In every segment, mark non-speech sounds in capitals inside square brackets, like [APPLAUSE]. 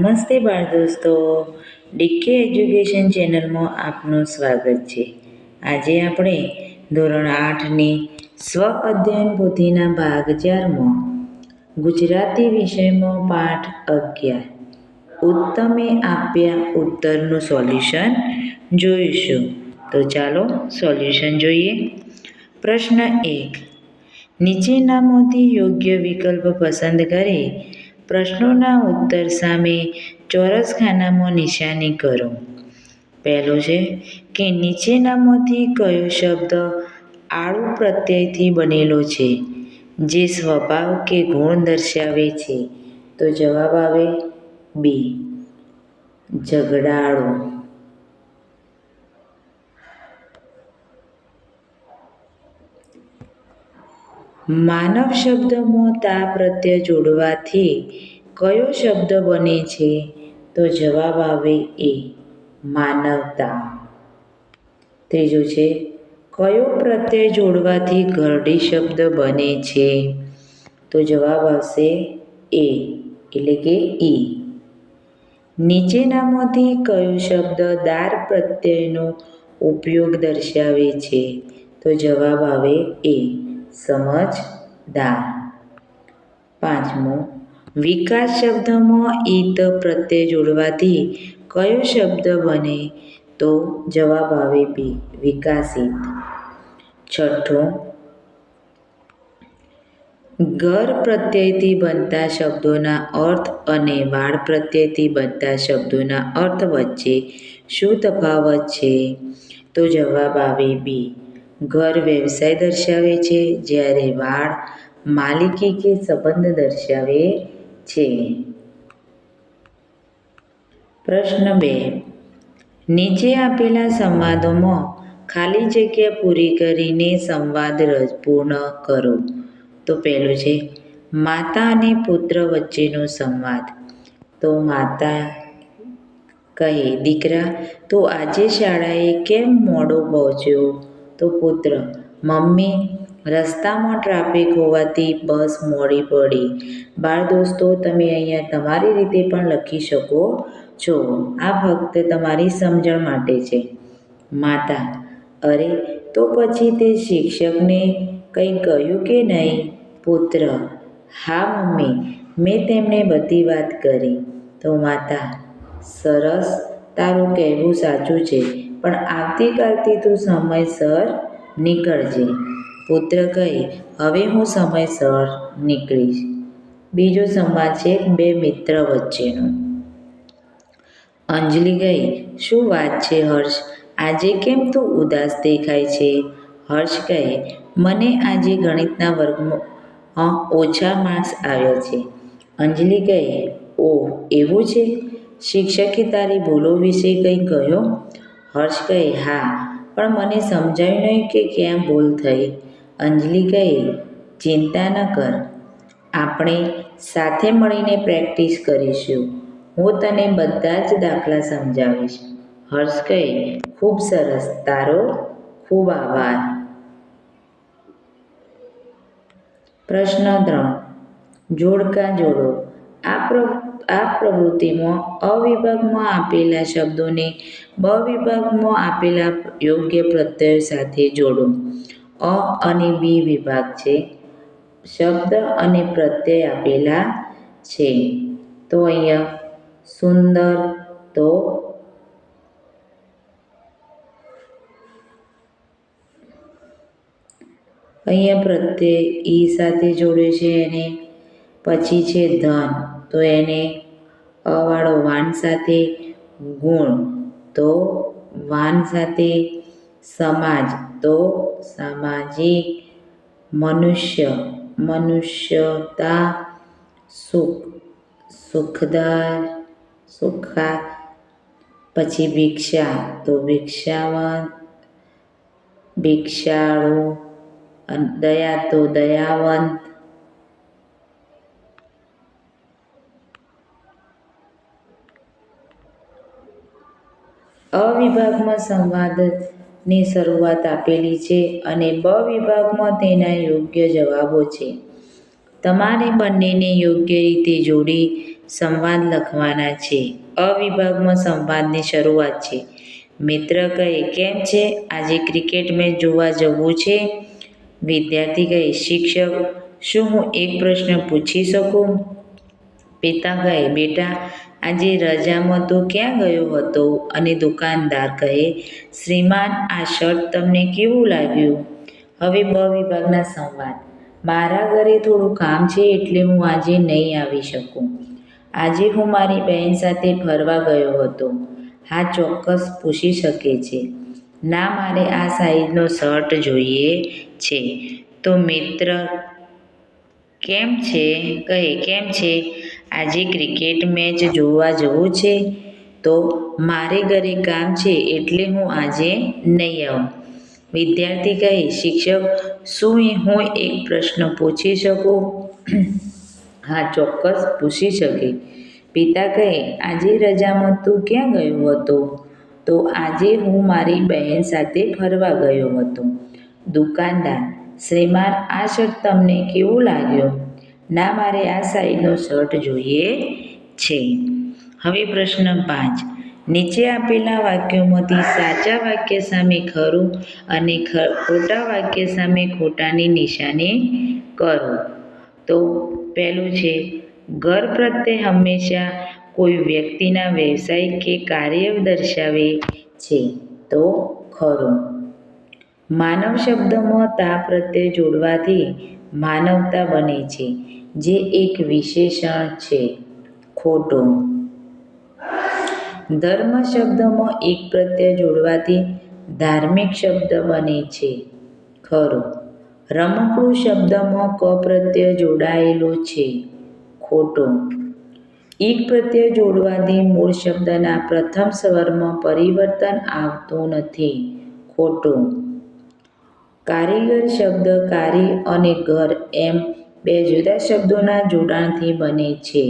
નમસ્તે બાળ દોસ્તો. ડીકે એજ્યુકેશન ચેનલમાં આપનું સ્વાગત છે. આજે આપણે ધોરણ આઠની સ્વ અધ્યયન પોથીના ભાગ ચારમાં ગુજરાતી વિષયમાં પાઠ અગિયાર. ઉત્તમે આપ્યા ઉત્તરનું સોલ્યુશન જોઈશું. તો ચાલો સોલ્યુશન જોઈએ. પ્રશ્ન એક. નીચેનામાંથી યોગ્ય વિકલ્પ પસંદ કરી પ્રશ્નોના ઉત્તર સામે ચોરસ ખાનામાં નિશાની કરો. પહેલું છે કે નીચેનામાંથી કયો શબ્દ આળુ પ્રત્યયથી બનેલો છે, જે સ્વભાવ કે ગુણ દર્શાવે છે? તો જવાબ આવે બી, ઝઘડાળો. માનવ શબ્દમાં તા પ્રત્યય જોડવાથી કયો શબ્દ બને છે? તો જવાબ આવે એ, માનવતા. ત્રીજું છે, કયો પ્રત્યય જોડવાથી ઘરડી શબ્દ બને છે? તો જવાબ આવશે એ, એટલે કે ઈ. નીચેનામાંથી કયો શબ્દ દાર પ્રત્યયનો ઉપયોગ દર્શાવે છે? તો જવાબ આવે એ. સમજદાર પાંચમો, વિકાસ શબ્દમાં ઈત પ્રત્યય જોડવાથી કયો શબ્દ બને તો જવાબ આવે બી, વિકાસિત. છઠ્ઠું, ઘર પ્રત્યયથી બનતા શબ્દોના અર્થ અને વાળ પ્રત્યયથી બનતા શબ્દોના અર્થ વચ્ચે શું તફાવત છે? તો જવાબ આવે બી ઘર વ્યવસાય દર્શાવે છે, જ્યારે વાળ માલિકી કે સંબંધ દર્શાવે છે. પ્રશ્ન બે. નીચે આપેલા સંવાદોમાં ખાલી જગ્યા પૂરી કરીને સંવાદ પૂર્ણ કરો. તો પહેલું છે, માતા અને પુત્ર વચ્ચેનો સંવાદ. તો માતા કહે, દીકરા, તો આજે શાળાએ કેમ મોડો પહોંચ્યો? તો પુત્ર, મમ્મી, રસ્તામાં ટ્રાફિક હોવાથી બસ મોડી પડી. બાળ દોસ્તો, તમે અહીંયા તમારી રીતે પણ લખી શકો છો. આ ફક્ત તમારી સમજણ માટે છે. માતા, અરે, તો પછી તે શિક્ષકને કંઈ કહ્યું કે નહીં? પુત્ર, હા મમ્મી, મેં તેમને બધી વાત કરી. તો માતા, સરસ, તારું કહેવું સાચું છે. પણ આવતીકાલથી તું સમયસર નીકળજે. પુત્ર કહે, હવે હું સમયસર નીકળીશ. બીજો સંવાદ છે બે મિત્ર વચ્ચેનો. અંજલિ ગઈ શું વાત છે હર્ષ? આજે કેમ તું ઉદાસ દેખાય છે? હર્ષ કહે, મને આજે ગણિતના વર્ગમાં ઓછા માર્ક્સ આવ્યા છે. અંજલિ કહે, ઓહ, એવું છે? શિક્ષકે તારી ભૂલો વિશે કંઈ કહ્યું? હર્ષ કહે, હા, પણ મને સમજાયું નહીં કે ક્યાં ભૂલ થઈ. અંજલિ કહે, ચિંતા ન કર. આપણે સાથે મળીને પ્રેક્ટિસ કરીશું. હું તને બધા જ દાખલા સમજાવીશ. હર્ષ કહે, ખૂબ સરસ. તારો ખૂબ આભાર. પ્રશ્ન ત્રણ. જોડકા જોડો. આ પ્ર, આ પ્રવૃત્તિમાં અ વિભાગમાં આપેલા શબ્દોને બ વિભાગમાં આપેલા યોગ્ય પ્રત્યય સાથે જોડો. અ અને બી વિભાગ છે. શબ્દ અને પ્રત્યય આપેલા છે. તો અહીંયા સુંદર તો અહીંયા પ્રત્યય ઈ સાથે જોડે છે એને પછી છે ધન. તો એને અવાળો વાન સાથે ગુણ, તો વાન સાથે સમાજ, તો સામાજિક મનુષ્ય, મનુષ્યતા સુખ, સુખદાર, સુખા, પછી ભિક્ષા, તો ભિક્ષાવંત ભિક્ષાળુ દયા, તો દયાવંત અ વિભાગમાં સંવાદની શરૂઆત આપેલી છે અને બ વિભાગમાં તેના યોગ્ય જવાબો છે. તમારે બંનેને યોગ્ય રીતે જોડી સંવાદ લખવાના છે. અ વિભાગમાં સંવાદની શરૂઆત છે. મિત્ર કહે, કેમ છે? આજે ક્રિકેટ મેચ જોવા જવું છે? વિદ્યાર્થી કહે, શિક્ષક, શું હું એક પ્રશ્ન પૂછી શકું? પિતા કહે, બેટા આજે રજામાં તો ક્યાં ગયો હતો? અને દુકાનદાર કહે, શ્રીમાન, આ શર્ટ તમને કેવું લાગ્યું? હવે બ વિભાગના સંવાદ. મારા ઘરે થોડું કામ છે એટલે હું આજે નહીં આવી શકું. આજે હું મારી બહેન સાથે ફરવા ગયો હતો. હા, ચોક્કસ પૂછી શકે છે. ના, મારે આ સાઈઝનો શર્ટ જોઈએ છે. તો મિત્ર, કેમ છે? કહે, કેમ છે? આજે ક્રિકેટ મેચ જોવા જવું છે, તો મારે ઘરે કામ છે એટલે હું આજે નહીં આવું. વિદ્યાર્થી કહે, શિક્ષક, શું હું એક પ્રશ્ન પૂછી શકું? [CLEARS THROAT] હા, ચોક્કસ પૂછી શકે. પિતા કહે, આજે રજામાં તું ક્યાં ગયો હતો? તો આજે હું મારી બહેન સાથે ફરવા ગયો હતો. દુકાનદાર, શ્રીમાન, આ શર્ટ તમને કેવું લાગ્યો? ના, મારે આ સાઈઝનો શર્ટ જોઈએ છે. હવે પ્રશ્ન પાંચ. નીચે આપેલા વાક્યોમાંથી સાચા વાક્ય સામે ખરું અને ખોટા વાક્ય સામે ખોટાની નિશાની કરો. તો પહેલું છે, ઘર પ્રત્યે હંમેશા કોઈ વ્યક્તિના વ્યવસાય કે કાર્ય દર્શાવે છે, તો ખરું. માનવ શબ્દમાં તા પ્રત્યે જોડવાથી માનવતા બને છે, જે એક વિશેષણ છે. ખોટું. ધર્મ શબ્દમાં એક પ્રત્યય જોડવાથી ધાર્મિક શબ્દ બને છે. ખરો. રમકડું શબ્દમાં ક પ્રત્યય જોડાયેલો છે. ખોટો. એક પ્રત્યય જોડવાથી મૂળ શબ્દના પ્રથમ સ્વરમાં પરિવર્તન આવતું નથી. ખોટું. કારીગર શબ્દ કારી અને ઘર એમ બે જુદા શબ્દોના જોડાણથી બને છે.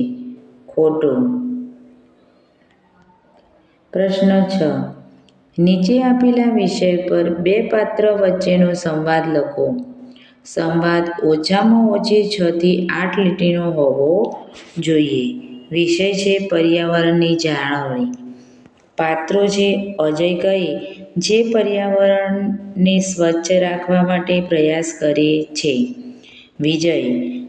ખોટું. પ્રશ્ન છ. નીચે આપેલા વિષય પર બે પાત્ર વચ્ચેનો સંવાદ લખો. સંવાદ ઓછામાં ઓછી છ થી આઠ લીટીનો હોવો જોઈએ. વિષય છે પર્યાવરણની જાળવણી. પાત્રો છે અજય કહે, જે પર્યાવરણને સ્વચ્છ રાખવા માટે પ્રયાસ કરે છે. વિજય,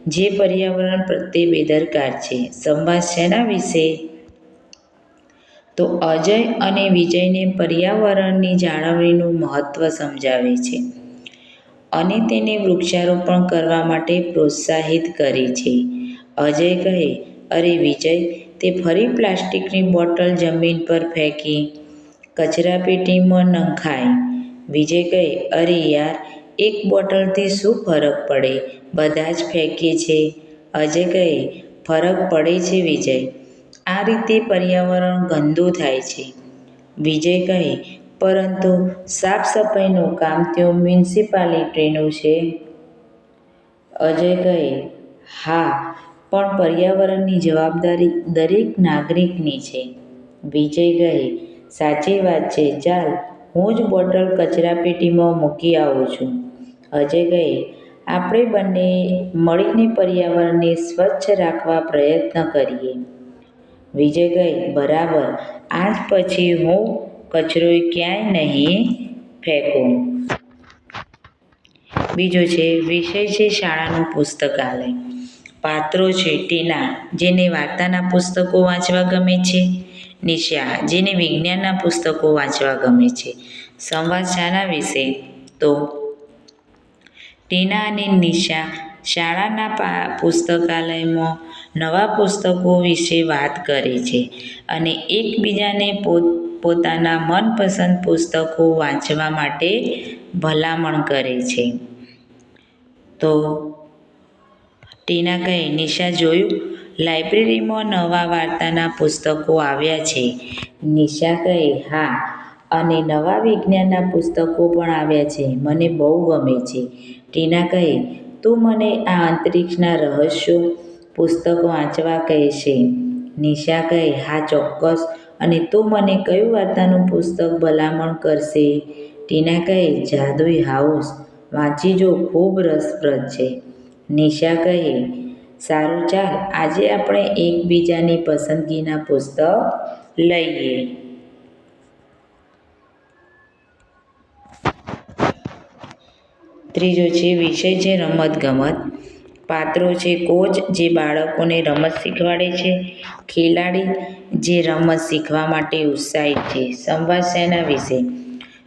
જે પર્યાવરણ પ્રત્યે બેદરકાર છે, સંવાદ શેના વિશે? તો અજય અને વિજયને પર્યાવરણની જાળવણીનું મહત્ત્વ સમજાવે છે અને તેને વૃક્ષારોપણ કરવા માટે પ્રોત્સાહિત કરે છે. અજય કહે, અરે વિજય તે ફરી પ્લાસ્ટિકની બોટલ જમીન પર ફેંકી. કચરાપેટીમાં નંખાય વિજય કહે, અરે યાર, એક બોટલથી શું ફરક પડે? બધા જ ફેંકે છે. અજય કહે, ફરક પડે છે વિજય. આ રીતે પર્યાવરણ ગંદુ થાય છે. વિજય કહે, પરંતુ સાફ સફાઈનું કામ તેઓ મ્યુનિસિપાલિટીનું છે. અજય કહે, હા પણ પર્યાવરણની જવાબદારી દરેક નાગરિકની છે. વિજય કહે સાચી વાત છે. ચાલ, હું જ બોટલ કચરાપેટીમાં મૂકી આવું છું. અજય કહે, આપણે બંને મળીને પર્યાવરણને સ્વચ્છ રાખવા પ્રયત્ન કરીએ. વિજય કહે, બરાબર. આજ પછી હું કચરો ક્યાંય નહીં ફેંકું. બીજો છે, વિષય છે શાળાનું પુસ્તકાલય. પાત્રો છે ટીના, જેને વાર્તાના પુસ્તકો વાંચવા ગમે છે. નિશા, જેને વિજ્ઞાનના પુસ્તકો વાંચવા ગમે છે. સંવાદ શાના વિશે તો ટીના અને નિશા શાળાના પુસ્તકાલયમાં નવા પુસ્તકો વિશે વાત કરે છે અને એકબીજાને પોત, પોતાના મનપસંદ પુસ્તકો વાંચવા માટે ભલામણ કરે છે. તો ટીના કહે નિશા જોયું? લાઇબ્રેરીમાં નવા વાર્તાના પુસ્તકો આવ્યા છે. નિશા કહે, હા, અને નવા વિજ્ઞાનના પુસ્તકો પણ આવ્યા છે. મને બહુ ગમે છે. ટીના કહે, તું મને આ અંતરિક્ષના રહસ્યો પુસ્તકો વાંચવા કહેશે. નિશા કહે, હા, ચોક્કસ. અને તું મને કયું વાર્તાનું પુસ્તક ભલામણ કરશે? ટીના કહે, જાદુઈ હાઉસ. વાંચી જો ખૂબ રસપ્રદ છે. નિશા કહે, સારું ચાલ, આજે આપણે એકબીજાની પસંદગીના પુસ્તક લઈએ. ત્રીજો છે, વિષય છે, રમતગમત. પાત્રો છે, કોચ જે બાળકોને રમત શીખવાડે છે. ખેલાડી જે રમત શીખવા માટે ઉત્સાહિત છે. સંવાદ શેના વિશે?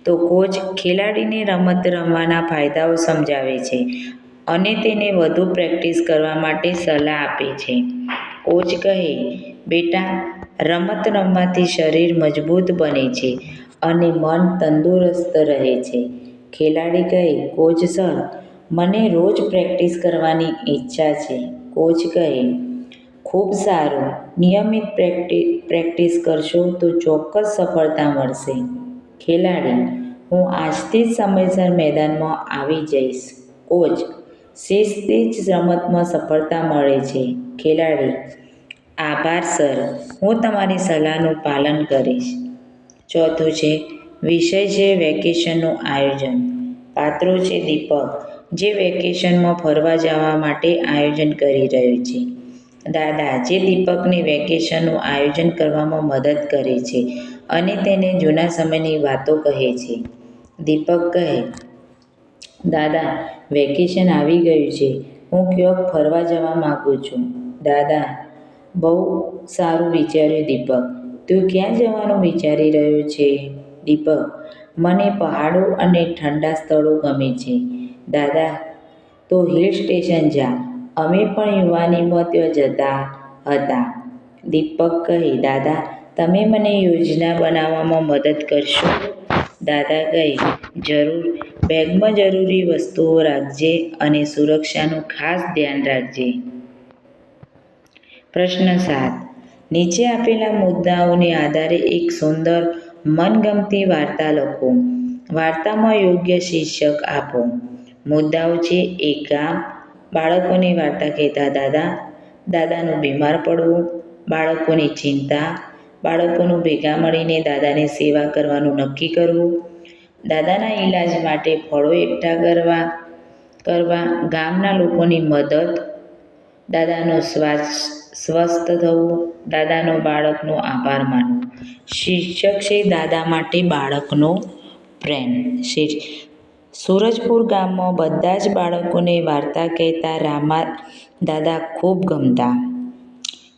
તો કોચ ખેલાડીને રમત રમવાના ફાયદાઓ સમજાવે છે. અને તેને વધુ પ્રેક્ટિસ કરવા માટે સલાહ આપે છે. કોચ કહે, બેટા, રમત રમવાથી શરીર મજબૂત બને છે અને મન તંદુરસ્ત રહે છે. ખેલાડી કહે, કોચ સર, મને રોજ પ્રેક્ટિસ કરવાની ઈચ્છા છે. કોચ કહે, ખૂબ સારું. નિયમિત પ્રેક્ટિસ પ્રેક્ટિસ કરશો તો ચોક્કસ સફળતા મળશે. ખેલાડી, હું આજથી જ સમયસર મેદાનમાં આવી જઈશ. કોચ શિસ્તથી જ રમતમાં સફળતા મળે છે. ખેલાડી, આભાર સર. હું તમારી સલાહનું પાલન કરીશ. ચોથું છે, વિષય છે વેકેશનનું આયોજન. પાત્રો છે દીપક, જે વેકેશનમાં ફરવા જવા માટે આયોજન કરી રહ્યો છે. દાદા, જે દીપકને વેકેશનનું આયોજન કરવામાં મદદ કરે છે અને તેને જૂના સમયની વાતો કહે છે. દીપક કહે દાદા, વેકેશન આવી ગયું છે. હું ક્યાંક ફરવા જવા માગું છું. દાદા, બહુ સારું વિચાર્યું દીપક. તું ક્યાં જવાનું વિચારી રહ્યો છે? દીપક, મને પહાડો અને ઠંડા સ્થળો ગમે છે. દાદા, તો હિલ સ્ટેશન જા. અમે પણ યુવાનીમાં ત્યાં જતા હતા. દીપક કહે, દાદા, તમે મને યોજના બનાવવામાં મદદ કરશો? દાદા કહે, જરૂર. બેગમાં જરૂરી વસ્તુઓ રાખજે અને સુરક્ષાનું ખાસ ધ્યાન રાખજે. પ્રશ્ન સાત. નીચે આપેલા મુદ્દાઓને આધારે એક સુંદર, મનગમતી વાર્તા લખો. વાર્તામાં યોગ્ય શીર્ષક આપો. મુદ્દાઓ છે એક ગામ, બાળકોની વાર્તા કહેતા દાદા, દાદાનું બીમાર પડવું, બાળકોની ચિંતા, બાળકોનું ભેગા મળીને દાદાની સેવા કરવાનું નક્કી કરવું દાદાના ઈલાજ માટે ફળો એકઠા કરવા કરવા ગામના લોકોની મદદ, દાદાનો શ્વાસ સ્વસ્થ થવું, દાદાનો બાળકનો આભાર માનવો. શીર્ષક છે દાદા માટે બાળકનો પ્રેમ. સૂરજપુર ગામમાં બધા જ બાળકોને વાર્તા કહેતા રામા દાદા ખૂબ ગમતા.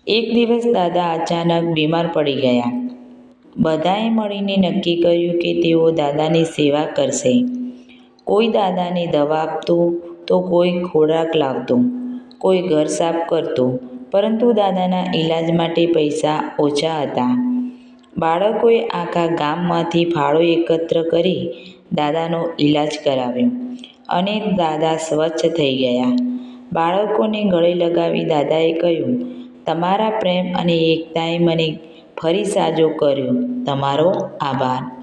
એક દિવસ દાદા અચાનક બીમાર પડી ગયા. બધાએ મળીને નક્કી કર્યું કે તેઓ દાદાની સેવા કરશે. કોઈ દાદાને દવા આપતું તો કોઈ ખોરાક લાવતું, કોઈ ઘર સાફ કરતું, પરંતુ દાદાના ઈલાજ માટે પૈસા ઓછા હતા. બાળકોએ આખા ગામમાંથી ફાળો એકત્ર કરી દાદાનો ઈલાજ કરાવ્યો અને દાદા સ્વચ્છ થઈ ગયા. બાળકોને ગળે લગાવી દાદાએ કહ્યું, તમારા પ્રેમ અને એકતાએ મને ફરી સાજો કર્યો. તમારો આભાર.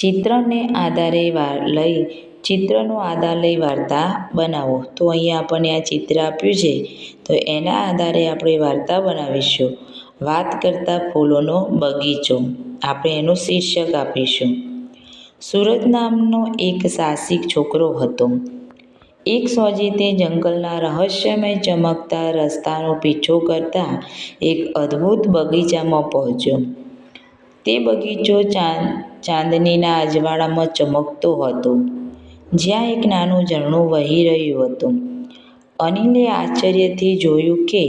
ચિત્રને આધારે લઈ, ચિત્રનો આધાર લઈ વાર્તા બનાવો. તો અહીંયા આપણને આ ચિત્ર આપ્યું છે. તો એના આધારે આપણે વાર્તા બનાવીશું. વાત કરતા ફૂલોનો બગીચો. આપણે એનું શીર્ષક આપીશું. સુરત નામનો એક સાહસિક છોકરો હતો. એક સોજીતે જંગલના રહસ્યમય ચમકતા રસ્તાનો પીછો કરતા એક અદ્ભુત બગીચામાં પહોંચ્યો. તે બગીચો ચાંદ, ચાંદનીના અજવાળામાં ચમકતો હતો. જ્યાં એક નાનું ઝરણું વહી રહ્યું હતું. અનિલે આશ્ચર્યથી જોયું કે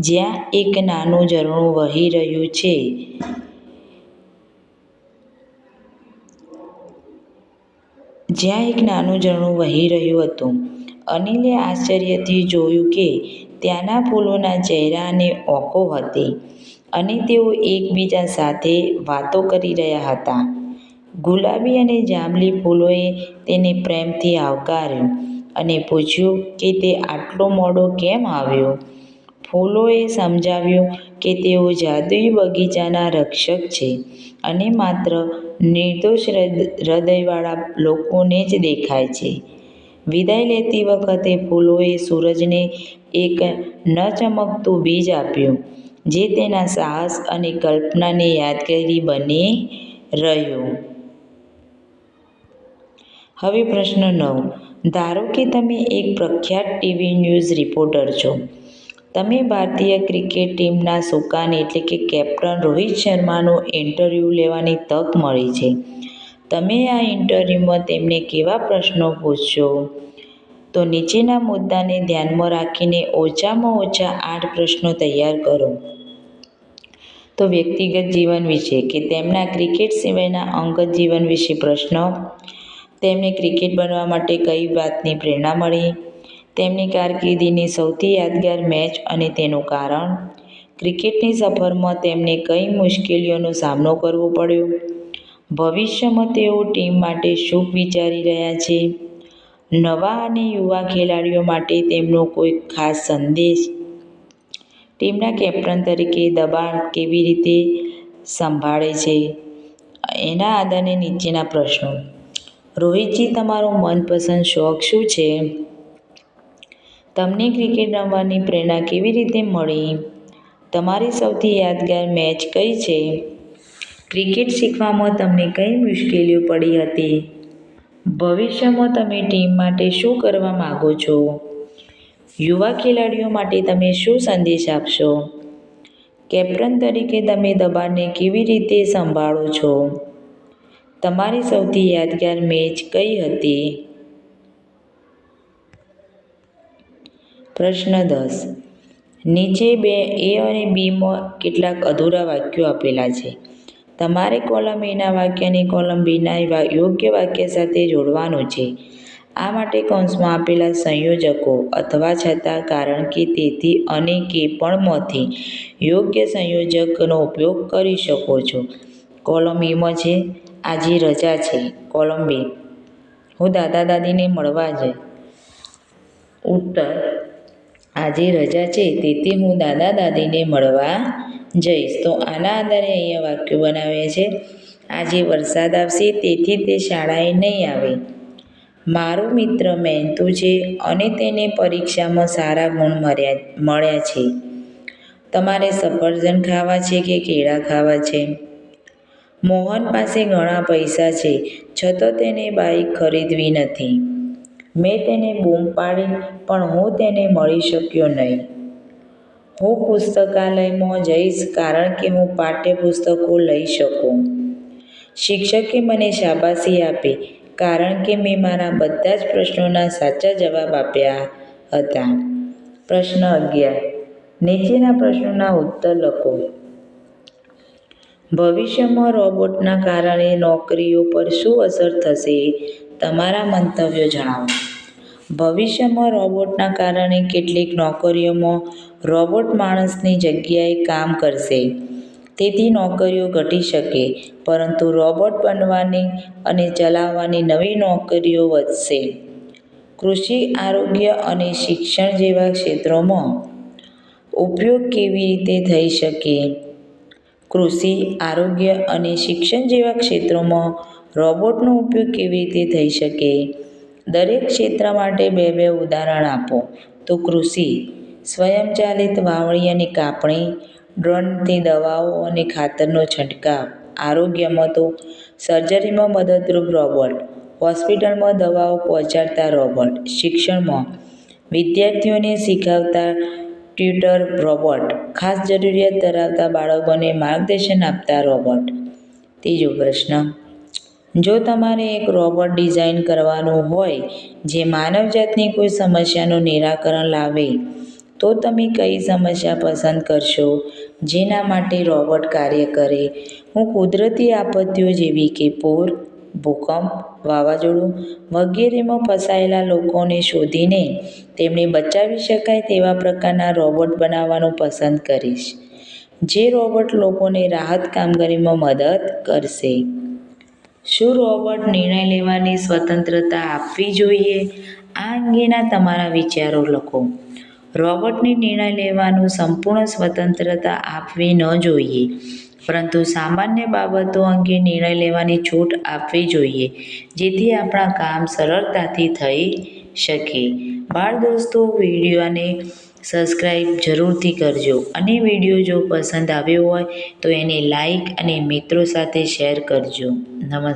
જ્યાં એક નાનું ઝરણું વહી રહ્યું છે, જ્યાં એક નાનું ઝરણું વહી રહ્યું હતું. અનિલે આશ્ચર્યથી જોયું કે ત્યાંના ફૂલોના ચહેરા અને ઓખો હતી અને તેઓ એકબીજા સાથે વાતો કરી રહ્યા હતા. ગુલાબી અને જાંબલી ફૂલોએ તેને પ્રેમથી આવકાર્યો અને પૂછ્યું કે તે આટલો મોડો કેમ આવ્યો? ફૂલોએ સમજાવ્યું કે તેઓ જાદુઈ બગીચાના રક્ષક છે અને માત્ર નિર્દોષ હૃદયવાળા લોકોને જ દેખાય છે. વિદાય લેતી વખતે ફૂલોએ સૂરજને એક ન ચમકતું બીજ આપ્યું, જે તેના સાહસ અને કલ્પનાની યાદગારી બની રહ્યું. હવે પ્રશ્ન નવ. ધારો કે તમે એક પ્રખ્યાત ટીવી ન્યૂઝ રિપોર્ટર છો. તમે ભારતીય ક્રિકેટ ટીમના સુકાન એટલે કે કેપ્ટન રોહિત શર્માનો ઇન્ટરવ્યૂ લેવાની તક મળી છે. તમે આ ઇન્ટરવ્યૂમાં તેમને કેવા પ્રશ્નો પૂછશો? તો નીચેના મુદ્દાને ધ્યાનમાં રાખીને ઓછામાં ઓછા આઠ પ્રશ્નો તૈયાર કરો. તો વ્યક્તિગત જીવન વિશે કે તેમના ક્રિકેટ સિવાયના અંગત જીવન વિશે પ્રશ્ન. તેમને ક્રિકેટ બનવા માટે કઈ વાતની પ્રેરણા મળી? તેમની કારકિર્દીની સૌથી યાદગાર મેચ અને તેનું કારણ? ક્રિકેટની સફરમાં તેમને કઈ મુશ્કેલીઓનો સામનો કરવો પડ્યો? ભવિષ્યમાં તેઓ ટીમ માટે શું વિચારી રહ્યા છે. નવા અને યુવા ખેલાડીઓ માટે તેમનો કોઈ ખાસ સંદેશ? ટીમના કેપ્ટન તરીકે દબાણ કેવી રીતે સંભાળે છે? એના આધારે નીચેના પ્રશ્નો. રોહિતજી, તમારો મનપસંદ શોખ શું છે? તમને ક્રિકેટ રમવાની પ્રેરણા કેવી રીતે મળી? તમારી સૌથી યાદગાર મેચ કઈ છે? ક્રિકેટ શીખવામાં તમને કઈ મુશ્કેલીઓ પડી હતી? ભવિષ્યમાં તમે ટીમ માટે શું કરવા માગો છો? યુવા ખેલાડીઓ માટે તમે શું સંદેશ આપશો? કેપ્ટન તરીકે તમે દબાણને કેવી રીતે સંભાળો છો? તમારી સૌથી યાદગાર મેચ કઈ હતી? પ્રશ્ન દસ. નીચે બે, એ અને બીમાં કેટલાક અધૂરા વાક્યો આપેલા છે. તમારે કોલમ એના વાક્યને કોલમ બીના યોગ્ય વાક્ય સાથે જોડવાનું છે. આ માટે કૌંસમાં આપેલા સંયોજકો અથવા છતાં કારણ કે તેથી અને કે પણમાંથી યોગ્ય સંયોજકનો ઉપયોગ કરી શકો છો. કોલમ એમાં છે, આજે રજા છે. કોલમ બે, હું દાદા દાદીને મળવા જઈ ઉત્તર, આજે રજા છે તેથી હું દાદા દાદીને મળવા જઈશ. તો આના આધારે અહીંયા વાક્યો બનાવ્યા છે, આજે વરસાદ આવશે, તેથી તે શાળાએ નહીં આવે. મારો મિત્ર મહેનતુ છે અને તેને પરીક્ષામાં સારા ગુણ મળ્યા મળ્યા છે. તમારે સફરજન ખાવા છે કે કેળા ખાવા છે? મોહન પાસે ઘણા પૈસા છે, છતાં તેને બાઇક ખરીદવી નથી. મેં તેને બૂમ પાડી, પણ હું તેને મળી શક્યો નહીં. હું પુસ્તકાલયમાં જઈશ કારણ કે હું પાઠ્યપુસ્તકો લઈ શકું. શિક્ષકે મને શાબાશી આપી કારણ કે મેં મારા બધા જ પ્રશ્નોના સાચા જવાબ આપ્યા હતા. પ્રશ્ન અગિયાર. નીચેના પ્રશ્નોના ઉત્તર લખો. ભવિષ્યમાં રોબોટના કારણે નોકરીઓ પર શું અસર થશે તમારા મંતવ્યો જણાવો. ભવિષ્યમાં રોબોટના કારણે કેટલીક નોકરીઓમાં રોબોટ માણસની જગ્યાએ કામ કરશે. તેથી નોકરીઓ ઘટી શકે, પરંતુ રોબોટ બનવાની અને ચલાવવાની નવી નોકરીઓ વધશે. કૃષિ, આરોગ્ય અને શિક્ષણ જેવા ક્ષેત્રોમાં ઉપયોગ કેવી રીતે થઈ શકે? કૃષિ, આરોગ્ય અને શિક્ષણ જેવા ક્ષેત્રોમાં રોબોટનો ઉપયોગ કેવી રીતે થઈ શકે? દરેક ક્ષેત્ર માટે બે બે ઉદાહરણ આપો. તો કૃષિ સ્વયંચાલિત વાવણી અને કાપણી, ડ્રોનથી દવાઓ અને ખાતરનો છંટકાવ આરોગ્યમાં તો સર્જરીમાં મદદરૂપ રોબોટ, હોસ્પિટલમાં દવાઓ પહોંચાડતા રોબોટ, શિક્ષણમાં વિદ્યાર્થીઓને શીખવતા ટ્યુટર રોબોટ, ખાસ જરૂરિયાત ધરાવતા બાળકોને માર્ગદર્શન આપતા રોબોટ. ત્રીજો પ્રશ્ન, જો તમારે એક રોબોટ ડિઝાઇન કરવાનું હોય જે માનવજાતની કોઈ સમસ્યાનું નિરાકરણ લાવે તો તમે કઈ સમસ્યા પસંદ કરશો? જેના માટે રોબોટ કાર્ય કરે? હું કુદરતી આપત્તિઓ જેવી કે પૂર, ભૂકંપ, વાવાઝોડું વગેરેમાં ફસાયેલા લોકોને શોધીને તેમને બચાવી શકાય તેવા પ્રકારના રોબોટ બનાવવાનું પસંદ કરીશ. જે રોબોટ લોકોને રાહત કામગીરીમાં મદદ કરશે. શું રોબોટ નિર્ણય લેવાની સ્વતંત્રતા આપવી જોઈએ? આ અંગેના તમારા વિચારો લખો. રોબોટને નિર્ણય લેવાનું સંપૂર્ણ સ્વતંત્રતા આપવી ન જોઈએ. પરંતુ સામાન્ય બાબતો અંગે નિર્ણય લેવાની છૂટ આપવી જોઈએ, જેથી આપણા કામ સરળતાથી થઈ શકે. બાળ દોસ્તો, વિડીયોને સબસ્ક્રાઈબ જરૂરથી કરજો અને વીડિયો જો પસંદ આવ્યો હોય તો એને લાઈક અને મિત્રો સાથે શેર કરજો. નમસ્તે